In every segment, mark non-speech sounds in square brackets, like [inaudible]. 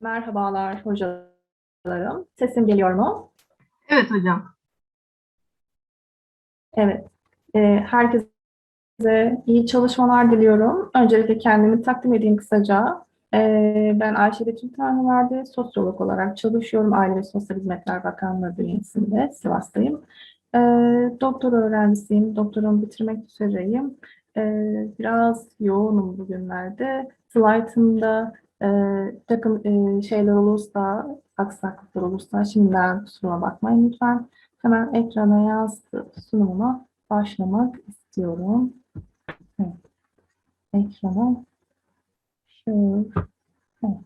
Merhabalar hocalarım. Sesim geliyor mu? Evet hocam. Evet. Ee, herkese iyi çalışmalar diliyorum. Öncelikle kendimi takdim edeyim kısaca. Ee, ben Ayşe Betül Tanrıverdi, sosyolog olarak çalışıyorum. Aile ve Sosyal Hizmetler Bakanlığı bünyesinde Sivas'tayım. Ee, doktor öğrencisiyim. Doktorumu bitirmek üzereyim. Ee, biraz yoğunum bugünlerde. Slaytımda e, takım e, şeyler olursa, aksaklıklar olursa şimdiden kusuruma bakmayın lütfen. Hemen ekrana yansıtıp sunumuma başlamak istiyorum. Evet. Ekrana şöyle. Evet.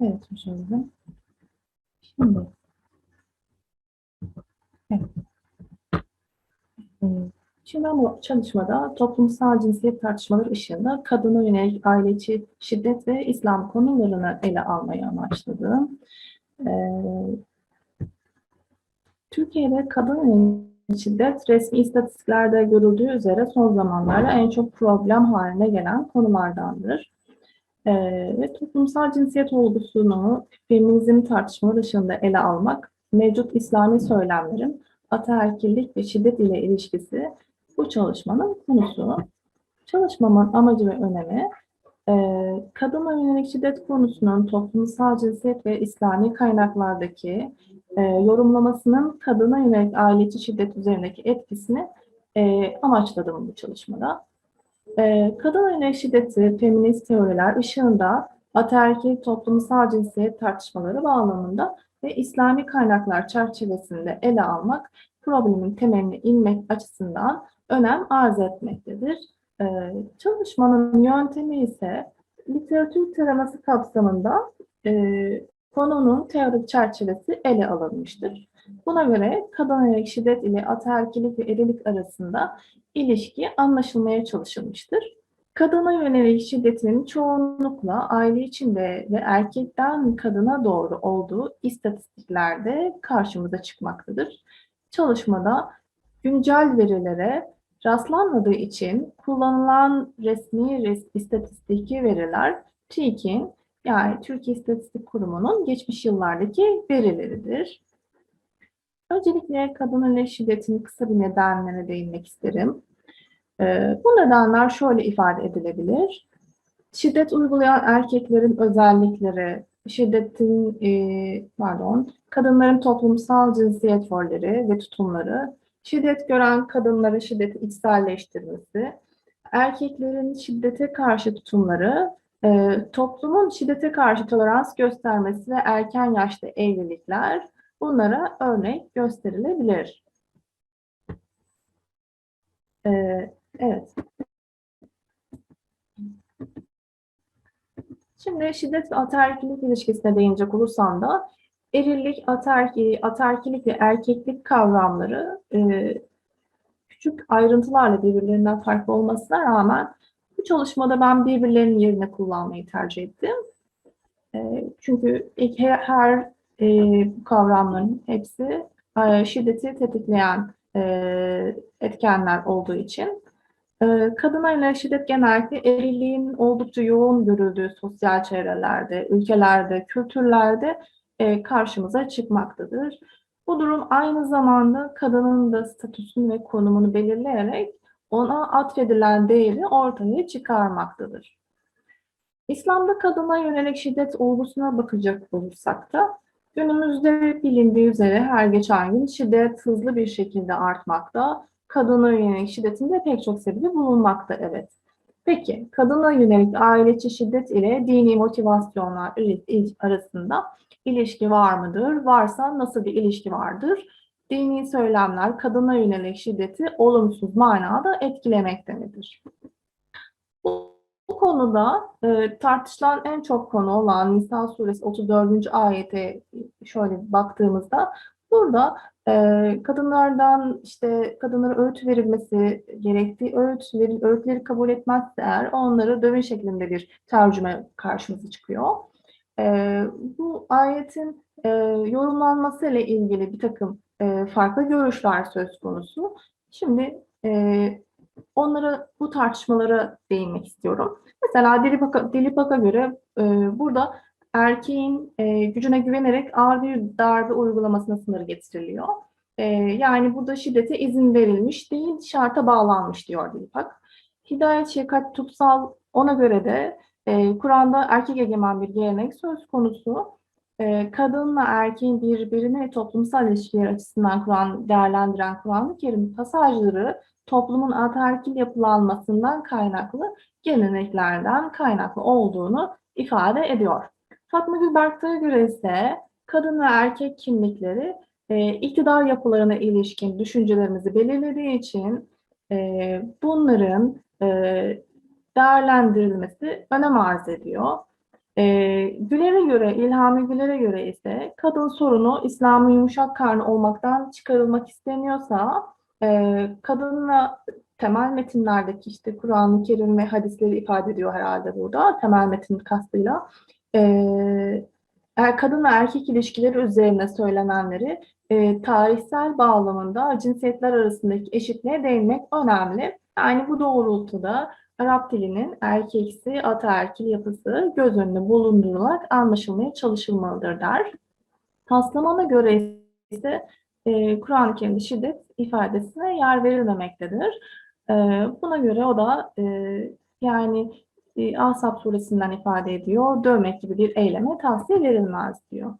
Evet hocam. Şimdi. Evet. Evet. Şimdi bu çalışmada toplumsal cinsiyet tartışmaları ışığında kadına yönelik aile içi şiddet ve İslam konularını ele almayı amaçladım. Ee, Türkiye'de kadın yönelik şiddet resmi istatistiklerde görüldüğü üzere son zamanlarda en çok problem haline gelen konulardandır. Ee, ve toplumsal cinsiyet olgusunu feminizm tartışmaları dışında ele almak, mevcut İslami söylemlerin ataerkillik ve şiddet ile ilişkisi bu çalışmanın konusu. Çalışmamın amacı ve önemi, e, kadına yönelik şiddet konusunun toplumsal cinsiyet ve İslami kaynaklardaki e, yorumlamasının kadına yönelik aile içi şiddet üzerindeki etkisini e, amaçladım bu çalışmada. E, kadına yönelik şiddeti feminist teoriler ışığında ataerkil toplumsal cinsiyet tartışmaları bağlamında ve İslami kaynaklar çerçevesinde ele almak problemin temeline inmek açısından önem arz etmektedir. Ee, çalışmanın yöntemi ise literatür taraması kapsamında e, konunun teorik çerçevesi ele alınmıştır. Buna göre kadın yönelik şiddet ile ataerkilik ve erilik arasında ilişki anlaşılmaya çalışılmıştır. Kadına yönelik şiddetin çoğunlukla aile içinde ve erkekten kadına doğru olduğu istatistiklerde karşımıza çıkmaktadır. Çalışmada güncel verilere rastlanmadığı için kullanılan resmi res istatistiki veriler TÜİK'in yani Türkiye İstatistik Kurumu'nun geçmiş yıllardaki verileridir. Öncelikle kadın ile şiddetin kısa bir nedenlerine değinmek isterim. Ee, bu nedenler şöyle ifade edilebilir. Şiddet uygulayan erkeklerin özellikleri, şiddetin, e, pardon, kadınların toplumsal cinsiyet rolleri ve tutumları, şiddet gören kadınların şiddeti içselleştirmesi, erkeklerin şiddete karşı tutumları, e, toplumun şiddete karşı tolerans göstermesi ve erken yaşta evlilikler bunlara örnek gösterilebilir. E, evet. Şimdi şiddet ve ataerkilik ilişkisine değinecek olursam da erillik, ataerki, ataerkilik ve erkeklik kavramları e, küçük ayrıntılarla birbirlerinden farklı olmasına rağmen bu çalışmada ben birbirlerinin yerine kullanmayı tercih ettim. E, çünkü her, her e, bu kavramların hepsi e, şiddeti tetikleyen e, etkenler olduğu için ee, kadına şiddet genellikle erilliğin oldukça yoğun görüldüğü sosyal çevrelerde, ülkelerde, kültürlerde e, karşımıza çıkmaktadır. Bu durum aynı zamanda kadının da statüsünü ve konumunu belirleyerek ona atfedilen değeri ortaya çıkarmaktadır. İslam'da kadına yönelik şiddet olgusuna bakacak olursak da günümüzde bilindiği üzere her geçen gün şiddet hızlı bir şekilde artmakta kadına yönelik şiddetin de pek çok sebebi bulunmakta evet. Peki kadına yönelik aile içi şiddet ile dini motivasyonlar arasında ilişki var mıdır? Varsa nasıl bir ilişki vardır? Dini söylemler kadına yönelik şiddeti olumsuz manada etkilemekte midir? Bu, konuda e, tartışılan en çok konu olan Nisa suresi 34. ayete şöyle baktığımızda burada ee, kadınlardan işte kadınlara öğüt verilmesi gerektiği öğüt, öğütleri kabul etmezse eğer onları dövün şeklinde bir tercüme karşımıza çıkıyor. Ee, bu ayetin e, yorumlanması ile ilgili bir takım e, farklı görüşler söz konusu. Şimdi e, onlara bu tartışmalara değinmek istiyorum. Mesela Dilipak'a Dilipak'a göre e, burada erkeğin e, gücüne güvenerek ağır bir darbe uygulamasına sınır getiriliyor. E, yani burada şiddete izin verilmiş değil, şarta bağlanmış diyor Dilipak. Hidayet Şefkat Tutsal ona göre de e, Kur'an'da erkek egemen bir gelenek söz konusu. E, kadınla erkeğin birbirine ve toplumsal ilişkiler açısından Kur'an değerlendiren Kur'an-ı Kerim pasajları toplumun ataerkil yapılanmasından kaynaklı geleneklerden kaynaklı olduğunu ifade ediyor. Fatma Gülberk'e göre ise kadın ve erkek kimlikleri e, iktidar yapılarına ilişkin düşüncelerimizi belirlediği için e, bunların e, değerlendirilmesi önem arz ediyor. E, Güler'e göre, İlhami Güler'e göre ise kadın sorunu İslam'ın yumuşak karnı olmaktan çıkarılmak isteniyorsa e, kadınla temel metinlerdeki işte Kur'an-ı Kerim ve hadisleri ifade ediyor herhalde burada temel metin kastıyla. E, kadın ve erkek ilişkileri üzerine söylenenleri e, tarihsel bağlamında cinsiyetler arasındaki eşitliğe değinmek önemli. Yani bu doğrultuda Arap dilinin erkeksi, ataerkil yapısı göz önünde bulundurularak anlaşılmaya çalışılmalıdır der. Taslaman'a göre ise e, Kur'an-ı Kerim'de şiddet ifadesine yer verilmemektedir. E, buna göre o da e, yani e, Asap suresinden ifade ediyor, dövmek gibi bir eyleme tavsiye verilmez diyor.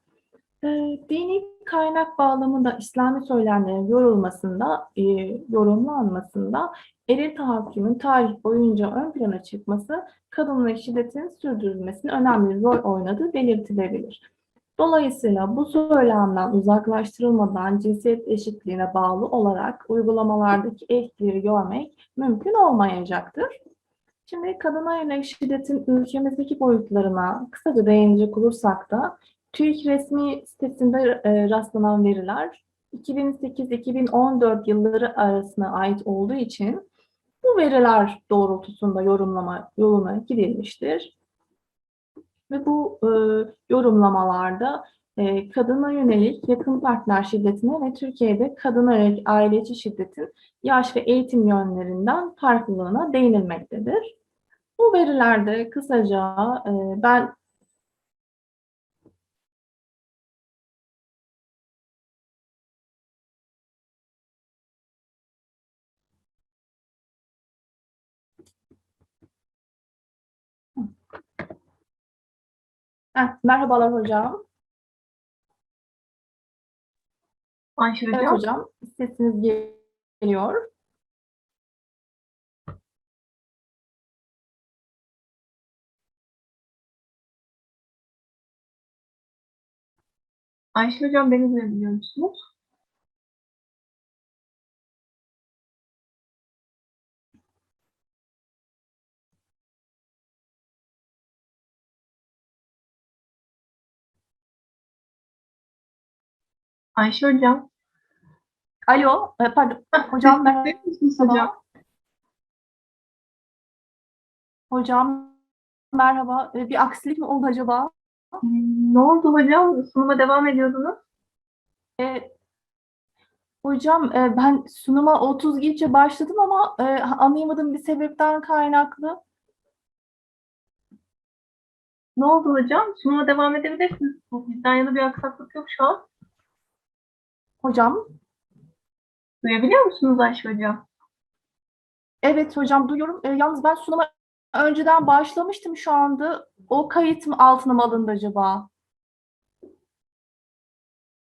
E, dini kaynak bağlamında İslami söylemlerin yorulmasında, e, yorumlanmasında eril tahakkümün tarih boyunca ön plana çıkması, kadın ve şiddetin sürdürülmesinin önemli rol oynadığı belirtilebilir. Dolayısıyla bu söylemden uzaklaştırılmadan cinsiyet eşitliğine bağlı olarak uygulamalardaki etkileri görmek mümkün olmayacaktır. Şimdi kadına yönelik şiddetin ülkemizdeki boyutlarına kısaca değinecek olursak da TÜİK resmi sitesinde e, rastlanan veriler 2008-2014 yılları arasına ait olduğu için bu veriler doğrultusunda yorumlama yoluna gidilmiştir. Ve bu e, yorumlamalarda e, kadına yönelik yakın partner şiddetine ve Türkiye'de kadına yönelik aile içi şiddetin yaş ve eğitim yönlerinden farklılığına değinilmektedir. Bu verilerde kısaca e, ben Heh, merhabalar hocam. Ayşe Evet Hocam. hocam, sesiniz geliyor. Ayşe Hocam beni duyabiliyor musunuz? Ayşe Hocam. Alo, e, pardon, hocam musunuz hocam? Hocam merhaba. E, Bir aksilik mi oldu acaba? Hmm, Ne oldu hocam? Sunuma devam ediyordunuz. E, hocam e, ben sunuma 30 geçe başladım ama e, anlayamadığım bir sebepten kaynaklı. Ne oldu hocam? Sunuma devam edebilirsiniz. Bizden yana bir aksaklık yok şu an. Hocam, Duyabiliyor musunuz Ayşe Hocam? evet hocam duyuyorum. E, yalnız ben sunuma önceden başlamıştım şu anda. O kayıt mı altına mı alındı acaba?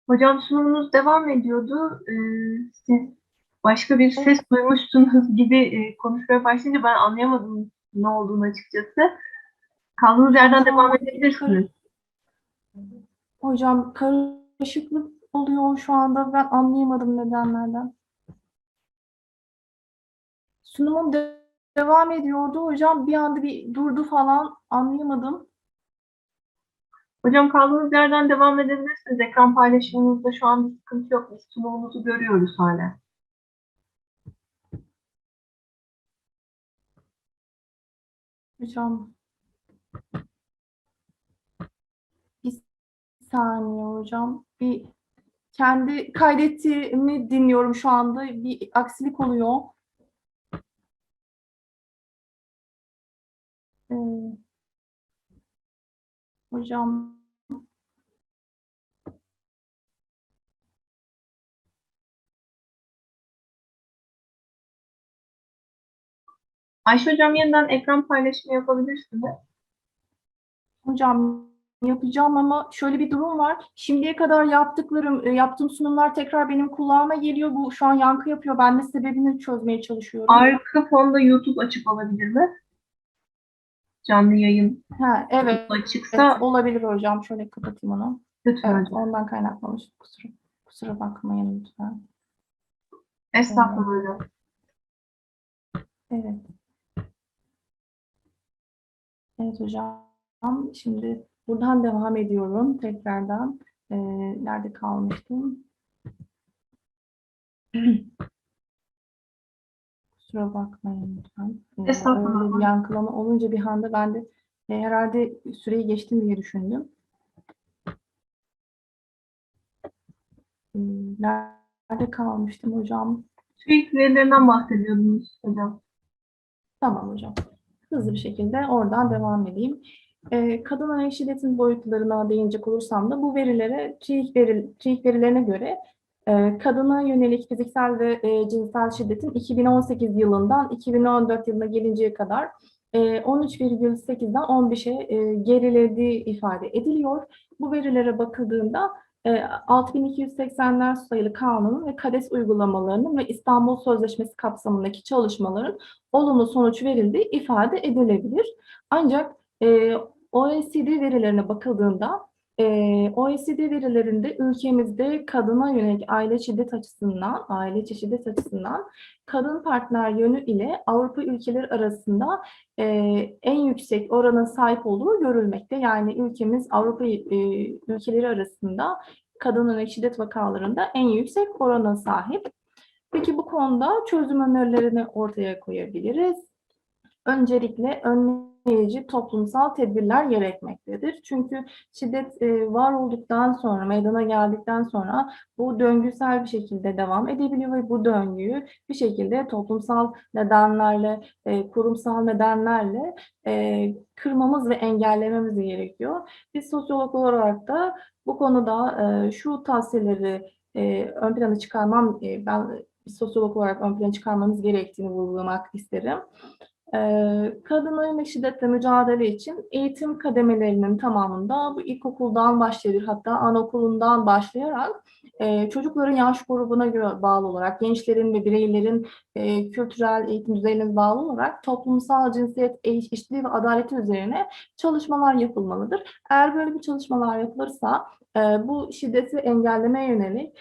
Hocam sunumunuz devam ediyordu. Ee, siz başka bir ses duymuşsunuz gibi e, konuşmaya başlayınca ben anlayamadım ne olduğunu açıkçası. Kaldığınız yerden devam edebilirsiniz. Hocam karışıklık oluyor şu anda. Ben anlayamadım nedenlerden. Sunumum de- devam ediyordu. Hocam bir anda bir durdu falan. Anlayamadım. Hocam kaldığınız yerden devam edebilirsiniz. Ekran paylaşımınızda şu an bir sıkıntı yok. Biz sunumunuzu görüyoruz hala. Hocam. Bir saniye hocam. Bir kendi kaydettiğimi dinliyorum şu anda. Bir aksilik oluyor. Ee, hocam Ayşe Hocam yeniden ekran paylaşımı yapabilirsiniz. Hocam yapacağım ama şöyle bir durum var. Şimdiye kadar yaptıklarım, e, yaptığım sunumlar tekrar benim kulağıma geliyor. Bu şu an yankı yapıyor. Ben de sebebini çözmeye çalışıyorum. Arka fonda YouTube açık olabilir mi? Canlı yayın Ha, evet, açıksa evet, olabilir hocam. Şöyle kapatayım onu. lütfen Evet, ondan kaynaklanmış. Kusura, kusura bakmayın lütfen. Estağfurullah. Evet. Evet hocam. Şimdi buradan devam ediyorum tekrardan. Ee, nerede kalmıştım? [clears throat] Kusura bakmayın lütfen. Ee, Estağfurullah. öyle bir yankılama olunca bir anda ben de e, herhalde süreyi geçtim diye düşündüm. Ee, nerede kalmıştım hocam? TÜİK verilerinden bahsediyordunuz hocam. Tamam hocam. Hızlı bir şekilde oradan devam edeyim. Ee, kadına şiddetin boyutlarına değinecek olursam da bu verilere, TÜİK, veri, TÜİK verilerine göre e, kadına yönelik fiziksel ve e, cinsel şiddetin 2018 yılından 2014 yılına gelinceye kadar e, 13,8'den 15'e e, gerilediği ifade ediliyor. Bu verilere bakıldığında e, 6280'ler sayılı kanunun ve KADES uygulamalarının ve İstanbul Sözleşmesi kapsamındaki çalışmaların olumlu sonuç verildiği ifade edilebilir. Ancak e, OECD verilerine bakıldığında e, OECD verilerinde ülkemizde kadına yönelik aile şiddet açısından, aile şiddet açısından kadın partner yönü ile Avrupa ülkeleri arasında e, en yüksek orana sahip olduğu görülmekte. Yani ülkemiz Avrupa e, ülkeleri arasında kadın yönelik şiddet vakalarında en yüksek orana sahip. Peki bu konuda çözüm önerilerini ortaya koyabiliriz. Öncelikle önleyici toplumsal tedbirler gerekmektedir. Çünkü şiddet e, var olduktan sonra, meydana geldikten sonra bu döngüsel bir şekilde devam edebiliyor ve bu döngüyü bir şekilde toplumsal nedenlerle, e, kurumsal nedenlerle e, kırmamız ve engellememiz gerekiyor. Biz sosyolog olarak da bu konuda şu tavsiyeleri ön plana çıkarmam, ben sosyolog olarak ön plana çıkarmamız gerektiğini vurgulamak isterim. Ee, yönelik şiddetle mücadele için eğitim kademelerinin tamamında bu ilkokuldan başlayabilir hatta anaokulundan başlayarak e, çocukların yaş grubuna göre bağlı olarak gençlerin ve bireylerin e, kültürel eğitim düzeyine bağlı olarak toplumsal cinsiyet eşitliği ve adaleti üzerine çalışmalar yapılmalıdır. Eğer böyle bir çalışmalar yapılırsa e, bu şiddeti engellemeye yönelik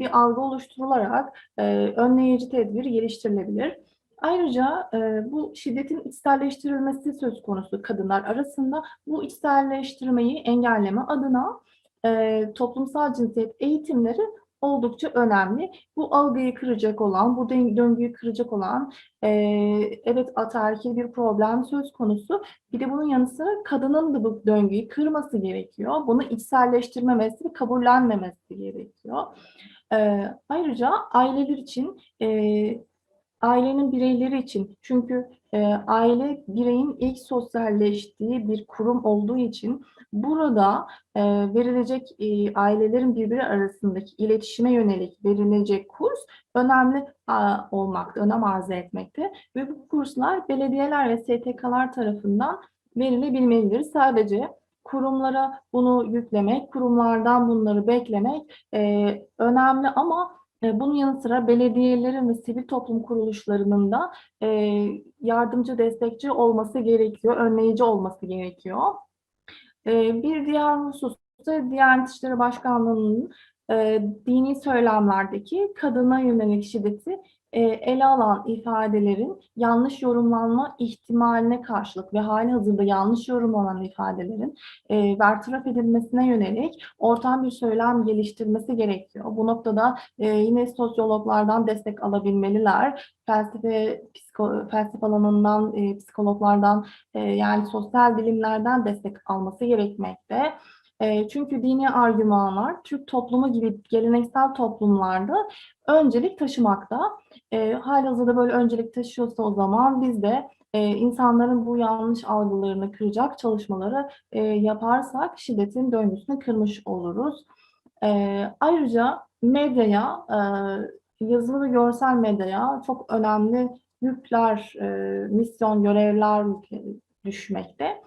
bir algı oluşturularak önleyici tedbir geliştirilebilir. Ayrıca e, bu şiddetin içselleştirilmesi söz konusu kadınlar arasında bu içselleştirmeyi engelleme adına e, toplumsal cinsiyet eğitimleri oldukça önemli. Bu algıyı kıracak olan, bu döngüyü kıracak olan e, evet ataerkil bir problem söz konusu. Bir de bunun yanı sıra kadının da bu döngüyü kırması gerekiyor. Bunu içselleştirmemesi ve kabullenmemesi gerekiyor. E, ayrıca aileler için e, ailenin bireyleri için çünkü e, aile bireyin ilk sosyalleştiği bir kurum olduğu için burada e, verilecek e, ailelerin birbiri arasındaki iletişime yönelik verilecek kurs önemli a, olmakta, önem arz etmekte ve bu kurslar belediyeler ve STK'lar tarafından verilebilmelidir. Sadece kurumlara bunu yüklemek, kurumlardan bunları beklemek e, önemli ama bunun yanı sıra belediyelerin ve sivil toplum kuruluşlarının da yardımcı, destekçi olması gerekiyor, önleyici olması gerekiyor. Bir diğer husus da Diyanet İşleri Başkanlığı'nın dini söylemlerdeki kadına yönelik şiddeti ele alan ifadelerin yanlış yorumlanma ihtimaline karşılık ve hali hazırda yanlış yorumlanan ifadelerin e, bertaraf edilmesine yönelik ortam bir söylem geliştirmesi gerekiyor. Bu noktada e, yine sosyologlardan destek alabilmeliler. Felsefe, psiko, felsefe alanından, e, psikologlardan e, yani sosyal bilimlerden destek alması gerekmekte. E, çünkü dini argümanlar Türk toplumu gibi geleneksel toplumlarda öncelik taşımakta. E, halihazırda böyle öncelik taşıyorsa o zaman biz de e, insanların bu yanlış algılarını kıracak çalışmaları e, yaparsak şiddetin döngüsünü kırmış oluruz. E, ayrıca medyaya, e, yazılı ve görsel medyaya çok önemli yükler, misyon, görevler düşmekte.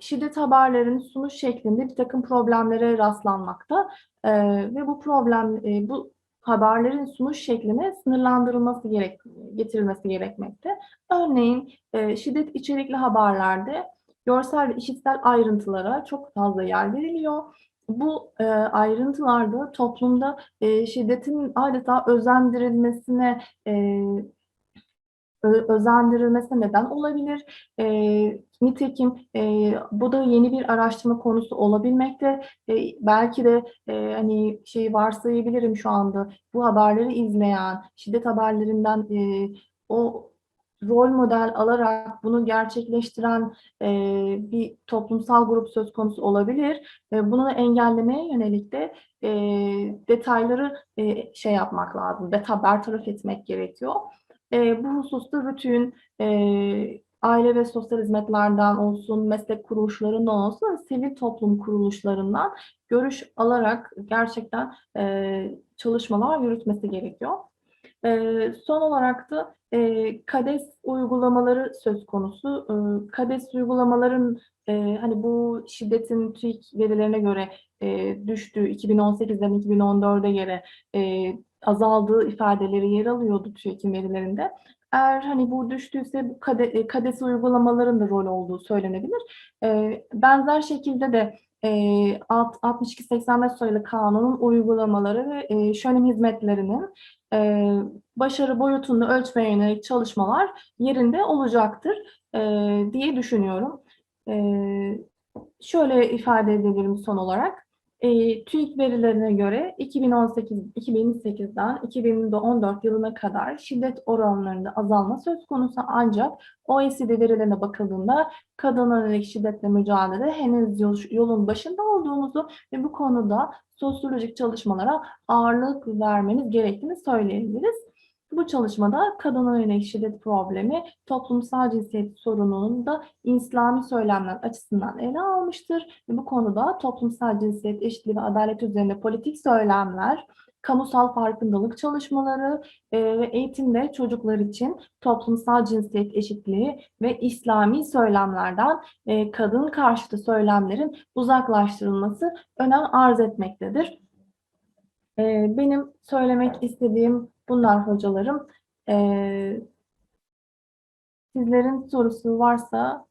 Şiddet haberlerinin sunuş şeklinde bir takım problemlere rastlanmakta E, ve bu problem, e, bu haberlerin sunuş şekline sınırlandırılması gerek, getirilmesi gerekmekte. Örneğin e, şiddet içerikli haberlerde görsel ve işitsel ayrıntılara çok fazla yer veriliyor. Bu e, ayrıntılarda toplumda e, şiddetin adeta özendirilmesine e, ö- özendirilmesine neden olabilir. E, nitekim e, bu da yeni bir araştırma konusu olabilmekte. E, belki de e, hani şeyi varsayabilirim şu anda bu haberleri izleyen, şiddet haberlerinden e, o rol model alarak bunu gerçekleştiren e, bir toplumsal grup söz konusu olabilir. E, bunu engellemeye yönelik de e, detayları e, şey yapmak lazım, beta bertaraf etmek gerekiyor. E, bu hususta RTÜK'ün e, aile ve sosyal hizmetlerden olsun, meslek kuruluşlarından olsun, sivil toplum kuruluşlarından görüş alarak gerçekten e, çalışmalar yürütmesi gerekiyor. E, son olarak da e, KADES uygulamaları söz konusu. E, KADES uygulamaların e, hani bu şiddetin TÜİK verilerine göre e, düştüğü 2018'den 2014'e göre e, azaldığı ifadeleri yer alıyordu TÜİK'in verilerinde. Eğer hani bu düştüyse bu kade, e, KADES uygulamaların da rol olduğu söylenebilir. E, benzer şekilde de e, alt- 62-85 sayılı kanunun uygulamaları ve e, şönem hizmetlerinin e, başarı boyutunu ölçmeye yönelik çalışmalar yerinde olacaktır e, diye düşünüyorum. E, şöyle ifade edebilirim son olarak. E, TÜİK verilerine göre 2018 2008'den 2014 yılına kadar şiddet oranlarında azalma söz konusu ancak OECD verilerine bakıldığında kadına yönelik şiddetle mücadele henüz yol- yolun başında olduğumuzu ve bu konuda sosyolojik çalışmalara ağırlık vermemiz gerektiğini söyleyebiliriz. Bu çalışmada kadına yönelik şiddet problemi toplumsal cinsiyet sorununun da İslami söylemler açısından ele almıştır. Ve bu konuda toplumsal cinsiyet eşitliği ve adalet üzerine politik söylemler, kamusal farkındalık çalışmaları e, ve eğitimde çocuklar için toplumsal cinsiyet eşitliği ve İslami söylemlerden e, kadın karşıtı söylemlerin uzaklaştırılması önem arz etmektedir. E, benim söylemek istediğim bunlar hocalarım. E, sizlerin sorusu varsa